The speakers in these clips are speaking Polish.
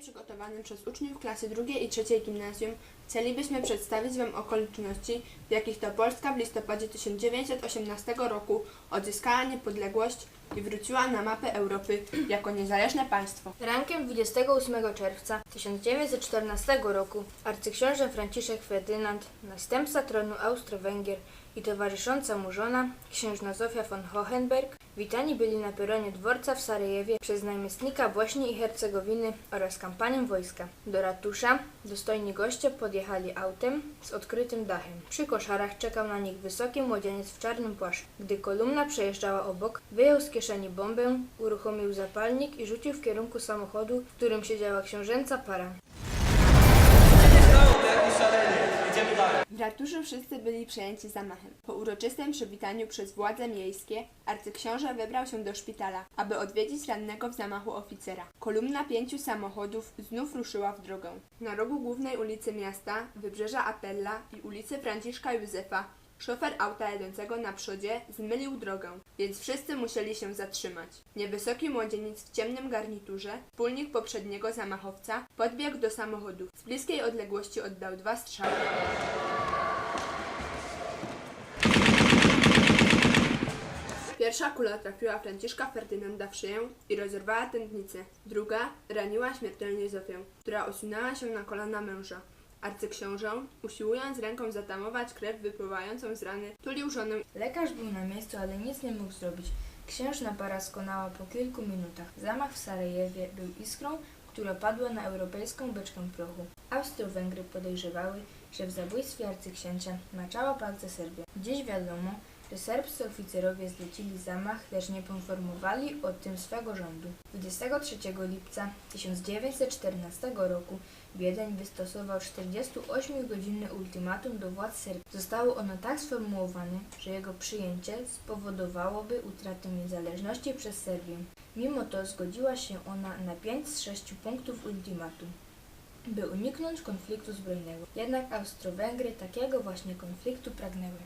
przygotowanym przez uczniów klasy drugiej i trzeciej gimnazjum chcielibyśmy przedstawić Wam okoliczności, w jakich to Polska w listopadzie 1918 roku odzyskała niepodległość i wróciła na mapę Europy jako niezależne państwo. Rankiem 28 czerwca 1914 roku arcyksiąże Franciszek Ferdynand, następca tronu Austro-Węgier i towarzysząca mu żona, księżna Zofia von Hohenberg, witani byli na peronie dworca w Sarajewie przez namiestnika Bośni i Hercegowiny oraz kampanię wojska. Do ratusza dostojni goście podjechali autem z odkrytym dachem. Przy koszarach czekał na nich wysoki młodzieniec w czarnym płaszczu. Gdy kolumna przejeżdżała obok, wyjął z kieszeni bombę, uruchomił zapalnik i rzucił w kierunku samochodu, w którym siedziała książęca para. W ratuszu wszyscy byli przejęci zamachem. Po uroczystym przywitaniu przez władze miejskie arcyksiąże wybrał się do szpitala, aby odwiedzić rannego w zamachu oficera. Kolumna pięciu samochodów znów ruszyła w drogę. Na rogu głównej ulicy miasta, wybrzeża Apella i ulicy Franciszka Józefa Szofer auta jadącego na przodzie zmylił drogę, więc wszyscy musieli się zatrzymać. Niewysoki młodzieniec w ciemnym garniturze, wspólnik poprzedniego zamachowca, podbiegł do samochodu. Z bliskiej odległości oddał dwa strzały. Pierwsza kula trafiła Franciszka Ferdynanda w szyję i rozerwała tętnicę. Druga raniła śmiertelnie Zofię, która osunęła się na kolana męża. Arcyksiążę, usiłując ręką zatamować krew wypływającą z rany, tulił żonę Lekarz był na miejscu, ale nic nie mógł zrobić. Księżna para skonała po kilku minutach. Zamach w Sarajewie był iskrą, która padła na europejską beczkę prochu. Austro-Węgry podejrzewały, że w zabójstwie arcyksięcia maczała palce Serbia. Dziś wiadomo, że serbscy oficerowie zlecili zamach, lecz nie poinformowali o tym swego rządu. 23 lipca 1914 roku Wiedeń wystosował 48-godzinne ultimatum do władz Serbii. Zostało ono tak sformułowane, że jego przyjęcie spowodowałoby utratę niezależności przez Serbię. Mimo to zgodziła się ona na 5 z 6 punktów ultimatum by uniknąć konfliktu zbrojnego. Jednak Austro-Węgry takiego właśnie konfliktu pragnęły.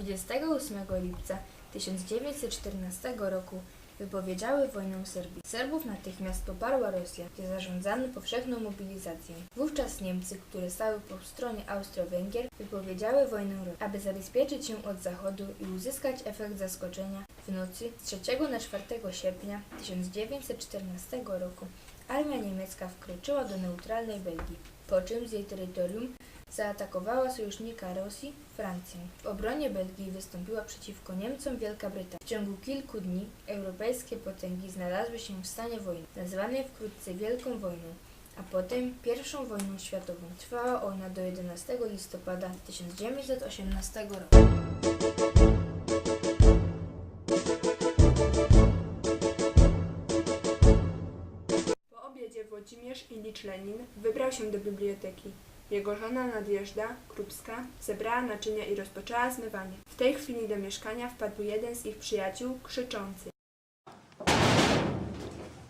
28 lipca 1914 roku wypowiedziały wojnę Serbii. Serbów natychmiast poparła Rosja, gdzie zarządzano powszechną mobilizację. Wówczas Niemcy, które stały po stronie Austro-Węgier, wypowiedziały wojnę Rosji, aby zabezpieczyć się od zachodu i uzyskać efekt zaskoczenia. W nocy z 3 na 4 sierpnia 1914 roku armia niemiecka wkroczyła do neutralnej Belgii, po czym z jej terytorium zaatakowała sojusznika Rosji, Francję. W obronie Belgii wystąpiła przeciwko Niemcom Wielka Brytania. W ciągu kilku dni europejskie potęgi znalazły się w stanie wojny, nazwanej wkrótce Wielką Wojną, a potem I wojną światową. Trwała ona do 11 listopada 1918 roku. Ilicz Lenin wybrał się do biblioteki. Jego żona Nadjeżda Krupska zebrała naczynia i rozpoczęła zmywanie. W tej chwili do mieszkania wpadł jeden z ich przyjaciół, krzyczący.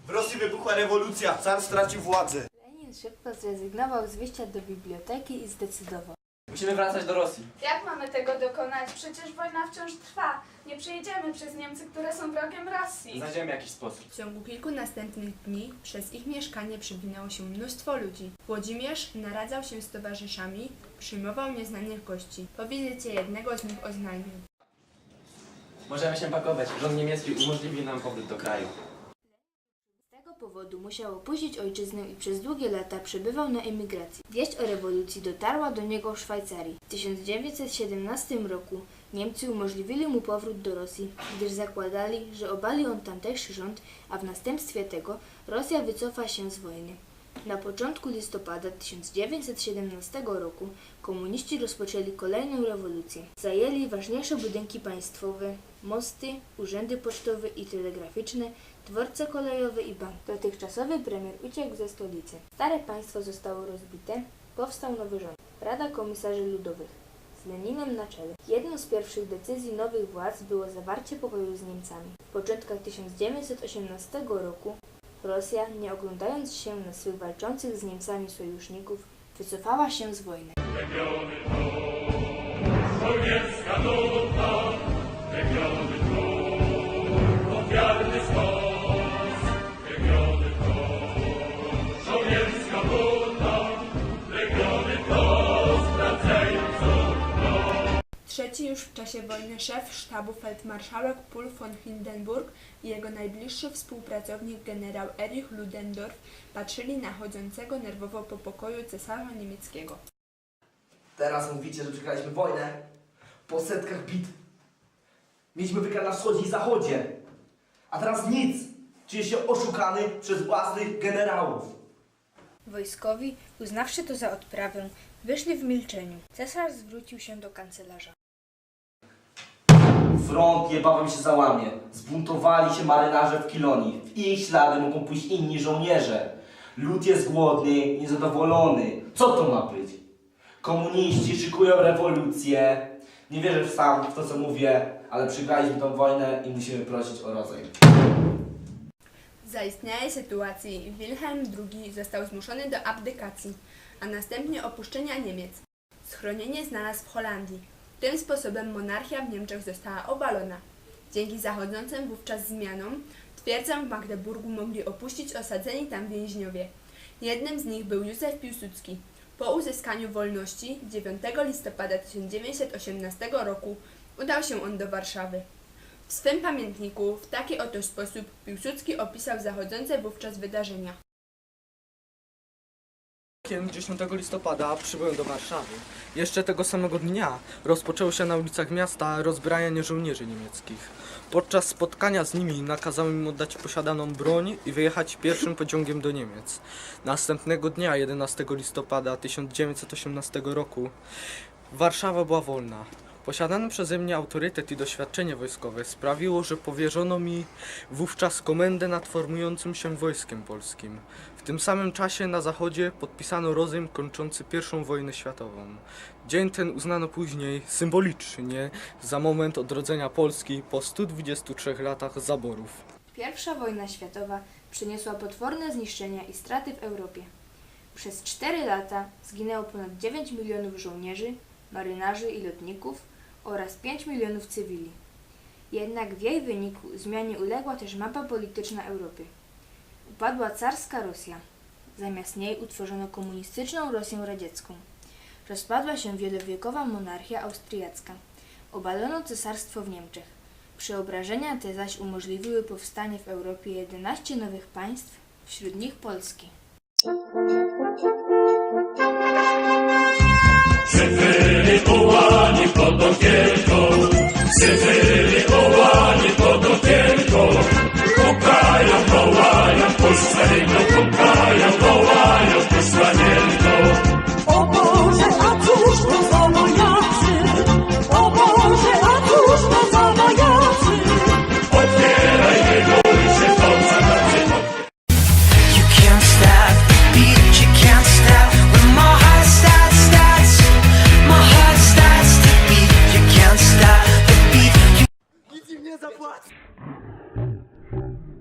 W Rosji wybuchła rewolucja, car stracił władzę. Lenin szybko zrezygnował z wyjścia do biblioteki i zdecydował. Musimy wracać do Rosji. Jak mamy tego dokonać? Przecież wojna wciąż trwa. Nie przejedziemy przez Niemcy, które są wrogiem Rosji. Znajdziemy jakiś sposób. W ciągu kilku następnych dni przez ich mieszkanie przewinęło się mnóstwo ludzi. Włodzimierz naradzał się z towarzyszami, przyjmował nieznanych gości. Po wizycie jednego z nich oznajmił. Możemy się pakować. Rząd niemiecki umożliwi nam powrót do kraju. Powodu musiał opuścić ojczyznę i przez długie lata przebywał na emigracji. Wieść o rewolucji dotarła do niego w Szwajcarii. W 1917 roku Niemcy umożliwili mu powrót do Rosji, gdyż zakładali, że obali on tamtejszy rząd, a w następstwie tego Rosja wycofa się z wojny. Na początku listopada 1917 roku komuniści rozpoczęli kolejną rewolucję. Zajęli ważniejsze budynki państwowe, mosty, urzędy pocztowe i telegraficzne, dworce kolejowe i bank. Dotychczasowy premier uciekł ze stolicy. Stare państwo zostało rozbite, powstał nowy rząd. Rada Komisarzy Ludowych z Leninem na czele. Jedną z pierwszych decyzji nowych władz było zawarcie pokoju z Niemcami. W początkach 1918 roku Rosja, nie oglądając się na swych walczących z Niemcami sojuszników, wycofała się z wojny. Już w czasie wojny szef sztabu feldmarszałek Paul von Hindenburg i jego najbliższy współpracownik generał Erich Ludendorff patrzyli na chodzącego nerwowo po pokoju cesarza niemieckiego. Teraz mówicie, że przegraliśmy wojnę po setkach bit. Mieliśmy wygrać na wschodzie i zachodzie. A teraz nic. Czuję się oszukany przez własnych generałów. Wojskowi, uznawszy to za odprawę, wyszli w milczeniu. Cesarz zwrócił się do kanclerza. Front niebawem się załamie. Zbuntowali się marynarze w Kilonii. W ich ślady mogą pójść inni żołnierze. Lud jest głodny niezadowolony. Co to ma być? Komuniści szykują rewolucję. Nie wierzę sam w to, co mówię, ale przegraliśmy tą wojnę i musimy prosić o rozejm. W zaistniałej sytuacji Wilhelm II został zmuszony do abdykacji, a następnie opuszczenia Niemiec. Schronienie znalazł w Holandii. Tym sposobem monarchia w Niemczech została obalona. Dzięki zachodzącym wówczas zmianom twierdzę w Magdeburgu mogli opuścić osadzeni tam więźniowie. Jednym z nich był Józef Piłsudski. Po uzyskaniu wolności 9 listopada 1918 roku udał się on do Warszawy. W swym pamiętniku w taki oto sposób Piłsudski opisał zachodzące wówczas wydarzenia. Rankiem 10 listopada przybyłem do Warszawy. Jeszcze tego samego dnia rozpoczęło się na ulicach miasta rozbrajanie żołnierzy niemieckich. Podczas spotkania z nimi nakazałem im oddać posiadaną broń i wyjechać pierwszym pociągiem do Niemiec. Następnego dnia, 11 listopada 1918 roku, Warszawa była wolna. Posiadany przeze mnie autorytet i doświadczenie wojskowe sprawiło, że powierzono mi wówczas komendę nad formującym się wojskiem polskim. W tym samym czasie na zachodzie podpisano rozejm kończący I wojnę światową. Dzień ten uznano później symbolicznie za moment odrodzenia Polski po 123 latach zaborów. Pierwsza wojna światowa przyniosła potworne zniszczenia i straty w Europie. Przez 4 lata zginęło ponad 9 milionów żołnierzy, marynarzy i lotników oraz 5 milionów cywili. Jednak w jej wyniku zmianie uległa też mapa polityczna Europy. Upadła carska Rosja. Zamiast niej utworzono komunistyczną Rosję radziecką. Rozpadła się wielowiekowa monarchia austriacka. Obalono cesarstwo w Niemczech. Przeobrażenia te zaś umożliwiły powstanie w Europie 11 nowych państw, wśród nich Polski. wywołani pod okienką, wszyscy wywołani pod okienką, pukają, wołają, puszczają.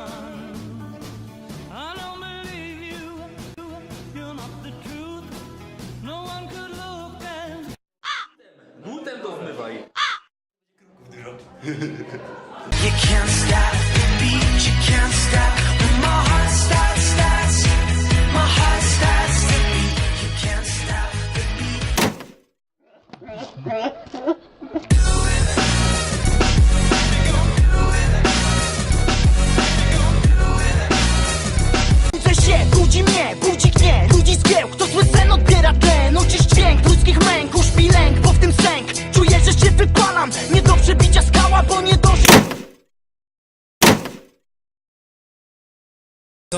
woman. I don't believe you, you're not the truth. No one could look as Butem to wmywaj. You can't stop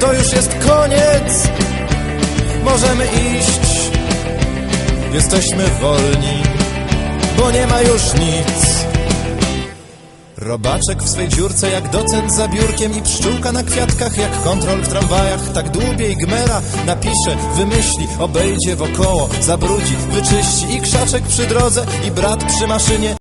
To już jest koniec. Możemy iść. Jesteśmy wolni, bo nie ma już nic. Robaczek w swej dziurce jak docent za biurkiem i pszczółka na kwiatkach jak kontrol w tramwajach. Tak dłubiej gmera napisze, wymyśli, obejdzie wokoło, zabrudzi, wyczyści i krzaczek przy drodze i brat przy maszynie.